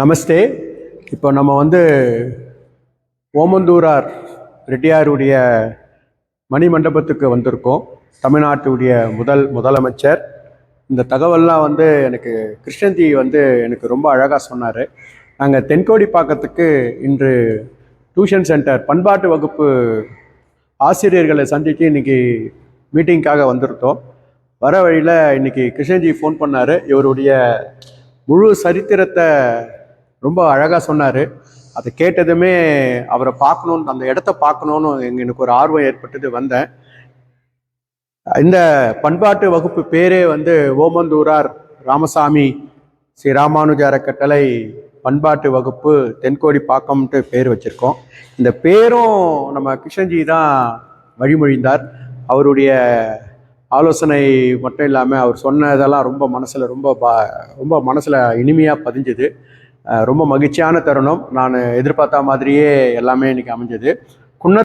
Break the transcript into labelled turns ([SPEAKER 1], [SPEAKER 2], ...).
[SPEAKER 1] நமஸ்தே. இப்போ நம்ம வந்து ஓமந்தூரார் ரெட்டியாருடைய மணி மண்டபத்துக்கு வந்திருக்கோம். தமிழ்நாட்டுடைய முதல் முதலமைச்சர். இந்த தகவல்லாம் வந்து எனக்கு கிருஷ்ணந்தி வந்து எனக்கு ரொம்ப அழகாக சொன்னார். நாங்கள் தென்கோடி பாக்கத்துக்கு இன்று டியூஷன் சென்டர் பண்பாட்டு வகுப்பு ஆசிரியர்களை சந்தித்து இன்னைக்கு மீட்டிங்க்காக வந்திருந்தோம். வர வழியில் இன்னைக்கு கிருஷ்ணஜி ஃபோன் பண்ணார். இவருடைய முழு சரித்திரத்தை ரொம்ப அழகாக சொன்னார். அதை கேட்டதுமே அவரை பார்க்கணுன்னு அந்த இடத்த பார்க்கணுன்னு எங்களுக்கு ஒரு ஆர்வம் ஏற்பட்டது வந்தேன். இந்த பண்பாட்டு வகுப்பு பேரே வந்து ஓமந்தூரார் ராமசாமி ஸ்ரீ ராமானுஜ அறக்கட்டளை பண்பாட்டு வகுப்பு தென்கோடி பாக்கம்ன்ட்டு பேர் வச்சுருக்கோம். இந்த பேரும் நம்ம கிருஷ்ணஜி தான் வழிமொழிந்தார். அவருடைய ஆலோசனை மட்டும் இல்லாமல் அவர் சொன்னதெல்லாம் ரொம்ப மனசில் ரொம்ப பா ரொம்ப மனசில் இனிமையாக பதிஞ்சுது. ரொம்ப மகிழ்ச்சியான தருணம். நான் எதிர்பார்த்த மாதிரியே எல்லாமே இன்றைக்கி அமைஞ்சது.